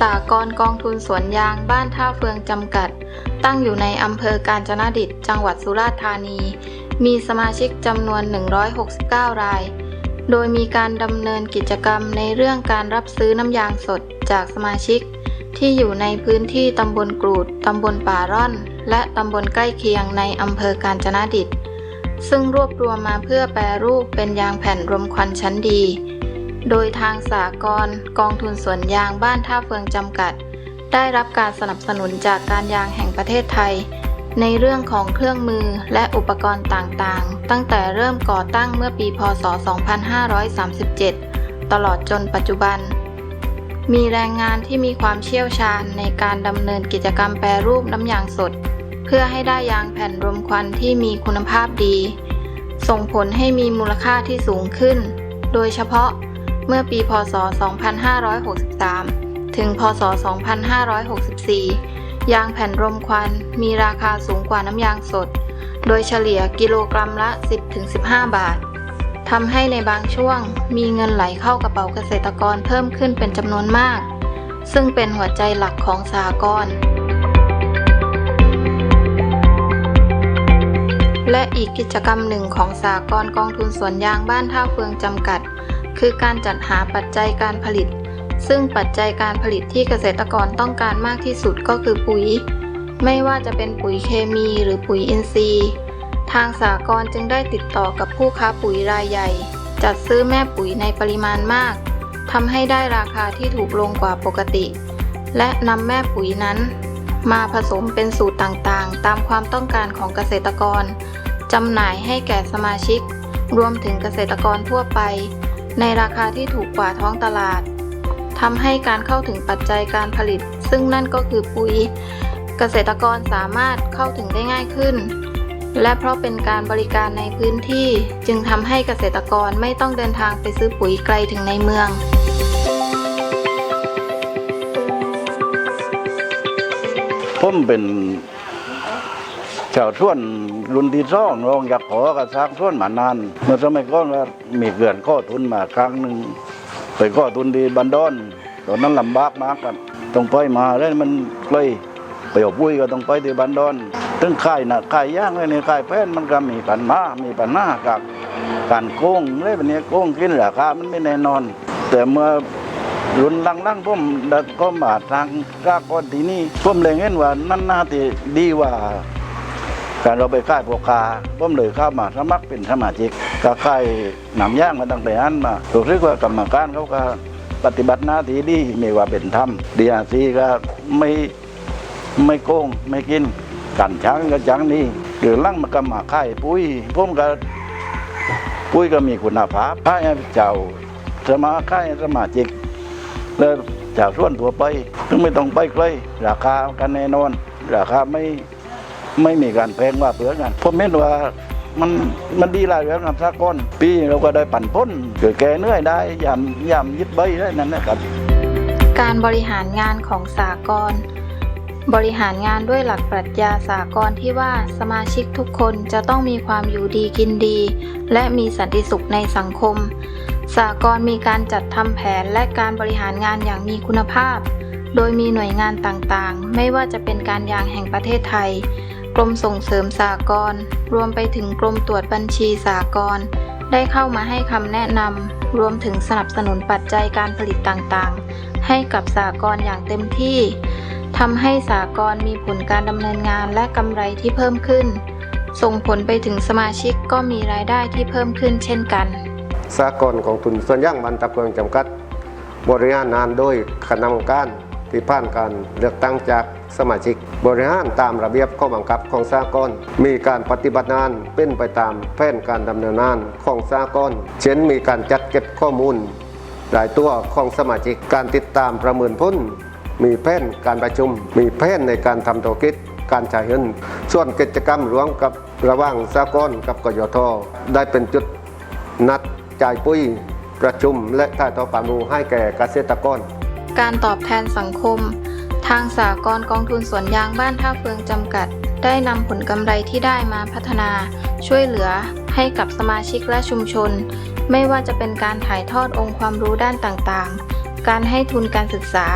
สากรกองทุนสวนยางบ้านท่าเฟืองจำกัด ตั้งอยู่ในอำเภอกาญจนดิตจังหวัดสุราษฎร์ธานี มีสมาชิกจำนวน 169 ราย โดยมีการดำเนินกิจกรรมในเรื่องการรับซื้อน้ำยางสดจากสมาชิก ที่อยู่ในพื้นที่ตำบลกรูดตำบลป่าร่อน และตำบลใกล้เคียงในอำเภอกาญจนดิตซึ่งรวบรวมมาเพื่อแปรรูปเป็นยางแผ่นรมควันชั้นดี โดยทางสากรณ์กองทุนสวนยางบ้านท่าเฟืองจำกัด ได้รับการสนับสนุนจากการยางแห่งประเทศไทย ในเรื่องของเครื่องมือและอุปกรณ์ต่างๆ ตั้งแต่เริ่มก่อตั้งเมื่อปี พศ 2537 ตลอดจนปัจจุบัน มีแรงงานที่มีความเชี่ยวชาญในการดำเนินกิจกรรมแปรรูปน้ำยางสด เพื่อให้ได้ยางแผ่นรมควันที่มีคุณภาพดี ส่งผลให้มีมูลค่าที่สูงขึ้น โดยเฉพาะ เมื่อปีพศ 2563 ถึงพศ 2564 ยางแผ่นรมควันมีราคาสูงกว่าน้ำยางสด โดยเฉลี่ยกิโลกรัมละ 10-15 บาท ทำให้ในบางช่วงมีเงินไหลเข้ากระเป๋าเกษตรกรเพิ่มขึ้นเป็นจำนวนมาก ซึ่งเป็นหัวใจหลักของสหกรณ์และอีกกิจกรรมหนึ่งของสากรกองทุนสวนยางบ้านท่าเฟืองจำกัด คือการจัดหาปัจจัยการผลิต ซึ่งปัจจัยการผลิตที่เกษตรกรต้องการมากที่สุดก็คือปุ๋ย ไม่ว่าจะเป็นปุ๋ยเคมีหรือปุ๋ยอินทรีย์ ทางสากรจึงได้ติดต่อกับผู้ค้าปุ๋ยรายใหญ่ จัดซื้อแม่ปุ๋ยในปริมาณมากทำให้ได้ราคาที่ถูกลงกว่าปกติ และนำแม่ปุ๋ยนั้น มาผสมเป็นสูตรต่างๆ ตามความต้องการของเกษตรกรจำหน่ายให้แก่สมาชิก รวมถึงเกษตรกรทั่วไป ในราคาที่ถูกกว่าท้องตลาดทำให้การเข้าถึงปัจจัยการผลิต ซึ่งนั่นก็คือปุ๋ย เกษตรกรสามารถเข้าถึงได้ง่ายขึ้น และเพราะเป็นการบริการในพื้นที่จึงทำให้เกษตรกรไม่ต้องเดินทางไปซื้อปุ๋ยไกลถึงในเมืองผมเป็น ชาวส่วนรุ่นที่สองรองอยากขอกับสร้างส่วนมานาน เมื่อสมัยก่อนก็มีเกือนข้อทุนมาครั้งหนึ่งไปข้อทุนที่บันดอนตอนนั้นลำบากมากกันต้องไปมาแล้วมันเลยไปอาปุ้ยก็ต้องไปที่บันดอนถึงค่ายนะค่ายย่างเลยเนี่ยค่ายแป้นมันก็มีปัญหามีปัญหากับการโกงเลยแบบนี้โกงกินราคามันไม่แน่นอน แต่เมื่อรุ่นลังๆผมดัดก็มาทางกากอนที่นี่ผมเลยเห็นว่านั่นน่าจะดีกว่า การเราไปค่ายพวกคาผมเลยเข้ามาสมัครเป็นสมาชิกก็ค่ายหนำย่างมาตั้งแต่นั้นมาถูกเรียกว่ากรรมการเขาก็ปฏิบัติหน้าที่ดีมีว่าเป็นธรรมดีอาซีก็ไม่ไม่โกงไม่กินกันช้างก็ช้างนี่หรือลั่งมาก็มาค่ายปุ้ยผมก็ปุ้ยก็มีคุณภาพให้เจ้าสมาค่ายสมาชิกแล้วจากส่วนทั่วไปถึงไม่ต้องไปไกลราคากันแน่นอน ราคาไม่ ไม่มีการแพงว่าเปลือกันผมเห็นว่ามันมันดีหลายแบบกับสากลปีเราก็ได้ปั่นพ้นเกิดแก่เนื่อยได้ยามยามยึดใบได้นั่นนะครับ การบริหารงานของสากลบริหารงานด้วยหลักปรัชญาสากลที่ว่าสมาชิกทุกคนจะต้องมีความอยู่ดีกินดี และมีสันติสุขในสังคม สากลมีการจัดทำแผนและการบริหารงานอย่างมีคุณภาพ โดยมีหน่วยงานต่างๆ ไม่ว่าจะเป็นการยางแห่งประเทศไทย กรมส่งเสริมสากลรวมไปถึงกรมตรวจบัญชีสากลได้เข้ามาให้คำแนะนำรวมถึงสนับสนุนปัจจัยการผลิตต่างๆ ให้กับสากลอย่างเต็มที่ทำให้สากลมีผลการดำเนินงานและกำไรที่เพิ่มขึ้น ส่งผลไปถึงสมาชิกก็มีรายได้ที่เพิ่มขึ้นเช่นกัน สากลของทุนส่วนย่างบันตะเพิงจำกัด บริหารงานโดยคณะกรรมการ ที่ผ่านการเลือกตั้งจากสมาชิก บริหารตามระเบียบข้อบังคับของสากลมีการปฏิบัติงานเป็นไปตามแผนการดำเนินงานของสากลเช่นมีการจัดเก็บข้อมูลหลายตัวของสมาชิกการติดตามประเมินผลมีแผนการประชุม มีแผนในการทำธุรกิจการจ่ายเงิน ส่วนกิจกรรมร่วมกับระหว่างสากลกับกยทได้เป็นจุดนัดจ่ายปุ้ยประชุมและถ่ายทอดความรู้ให้แก่เกษตรกร การตอบแทนสังคม ทางสากลกองทุนสวนยางบ้านท่าเฟืองจำกัด ได้นำผลกำไรที่ได้มาพัฒนา ช่วยเหลือให้กับสมาชิกและชุมชน ไม่ว่าจะเป็นการถ่ายทอดองค์ความรู้ด้านต่างๆ การให้ทุนการศึกษา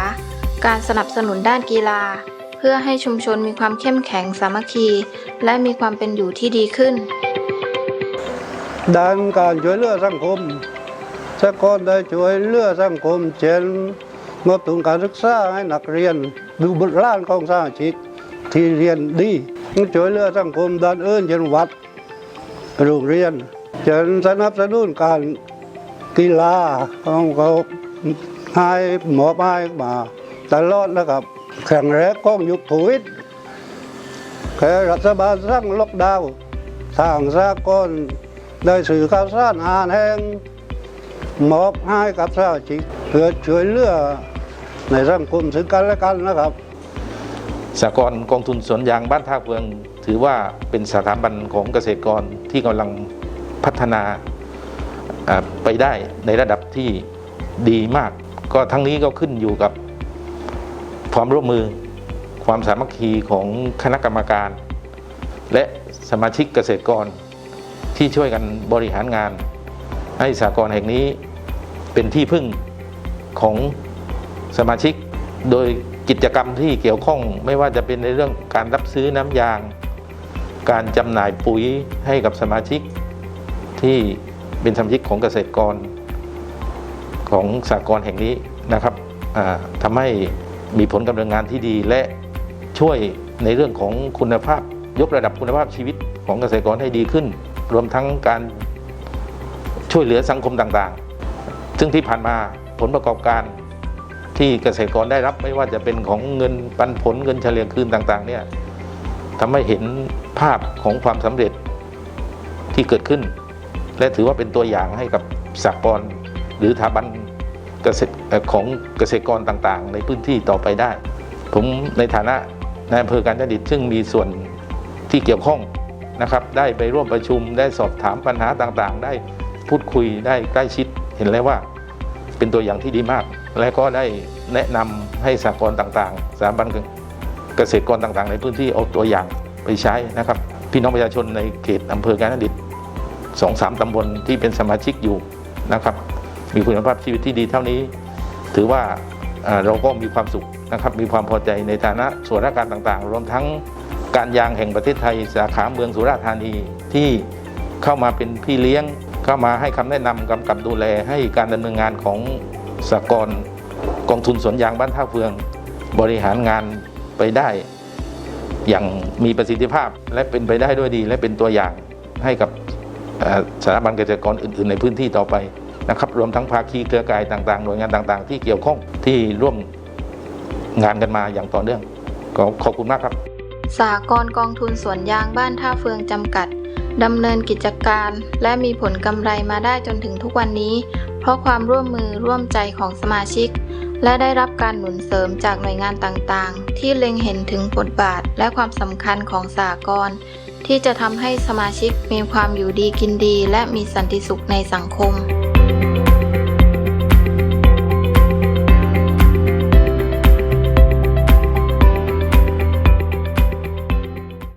การสนับสนุนด้านกีฬา เพื่อให้ชุมชนมีความเข้มแข็งสามัคคี และมีความเป็นอยู่ที่ดีขึ้นด้านการช่วยเหลือสังคมสกอนได้ช่วยเหลือสังคมเช่น มอบทุนการศึกษาให้นักเรียนดูบุตรล้านของสมาชิกที่เรียนดีช่วยเหลือสังคมด้านอื่นเช่นวัดโรงเรียนเช่นสนับสนุนการกีฬาของเขาให้หมอบให้มาตลอดนะครับแข่งแรกของยุคโควิดแค่รัฐบาลสร้างล็อกดาวน์สร้างสากลได้สื่อข่าวสารอาหารแห้งมอบให้กับสมาชิกเพื่อช่วยเหลือ ในสังคมซึ่งกันและกันนะครับสากลกองทุนสวนยางบ้านท่าเฟือง ถือว่าเป็นสถาบันของเกษตรกรที่กำลังพัฒนาอ่าไปได้ในระดับที่ดีมาก ก็ทั้งนี้ก็ขึ้นอยู่กับความร่วมมือความสามัคคีของคณะกรรมการ และสมาชิกเกษตรกรที่ช่วยกันบริหารงาน ให้สากลแห่งนี้เป็นที่พึ่งของ สมาชิก โดยกิจกรรมที่เกี่ยวข้องไม่ว่าจะเป็นในเรื่องการรับซื้อน้ำยาง การจำหน่ายปุ๋ยให้กับสมาชิก ที่เป็นสมาชิกของเกษตรกร ของสากลแห่งนี้นะครับทำให้มีผลกำเนินงานที่ดีและช่วยในเรื่องของคุณภาพยกระดับคุณภาพชีวิตของเกษตรกรให้ดีขึ้น รวมทั้งการช่วยเหลือสังคมต่างๆ ซึ่งที่ผ่านมาผลประกอบการ ที่เกษตรกรได้รับไม่ว่าจะเป็นของเงินปันผลเงินเฉลี่ยคืนต่างๆเนี่ยทำให้เห็นภาพของความสำเร็จที่เกิดขึ้น และถือว่าเป็นตัวอย่างให้กับสากลหรือสถาบันเกษตรของเกษตรกรต่างๆ ในพื้นที่ต่อไปได้ ผมในฐานะนายอำเภอการจดิตซึ่งมีส่วนที่เกี่ยวข้องนะครับได้ไปร่วมประชุมได้สอบถามปัญหาต่างๆ ได้พูดคุยได้ใกล้ชิดเห็นแล้วว่า เป็นตัวอย่างที่ดีมาก และก็ได้แนะนำให้สากลต่างๆสถาบันเกษตรกรต่างๆ ในพื้นที่เอาตัวอย่างไปใช้นะครับ พี่น้องประชาชนในเขตอำเภอการนดิตสองสามตำบลที่เป็นสมาชิกอยู่นะครับ มีคุณภาพชีวิตที่ดีเท่านี้ ถือว่าอ่าเราก็มีความสุขนะครับมีความพอใจในฐานะส่วนราชการต่างๆ รวมทั้งการยางแห่งประเทศไทยสาขาเมืองสุราษฎร์ธานีที่เข้ามาเป็นพี่เลี้ยง เข้ามาให้คำแนะนำกำกับดูแลให้การดำเนินงานของ สากลกองทุนสวนยางบ้านท่าเฟือง บริหารงานไปได้ อย่างมีประสิทธิภาพและเป็นไปได้ด้วยดี และเป็นตัวอย่างให้กับสถาบันเกษตรกรอื่น ๆ ในพื้นที่ต่อไปนะครับ รวมทั้งภาคีเครือข่ายต่างๆหน่วยงานต่างๆ ที่เกี่ยวข้องที่ร่วมงานกันมาอย่างต่อเนื่องก็ขอบคุณมากครับ สากลกองทุนสวนยางบ้านท่าเฟืองจำกัดดำเนินกิจการ และมีผลกำไรมาได้จนถึงทุกวันนี้ เพราะความร่วมมือร่วมใจของสมาชิก และได้รับการหนุนเสริมจากหน่วยงานต่างๆ ที่เล็งเห็นถึงบทบาทและความสำคัญของสากลที่จะทำให้สมาชิกมีความอยู่ดีกินดี และมีสันติสุขในสังคม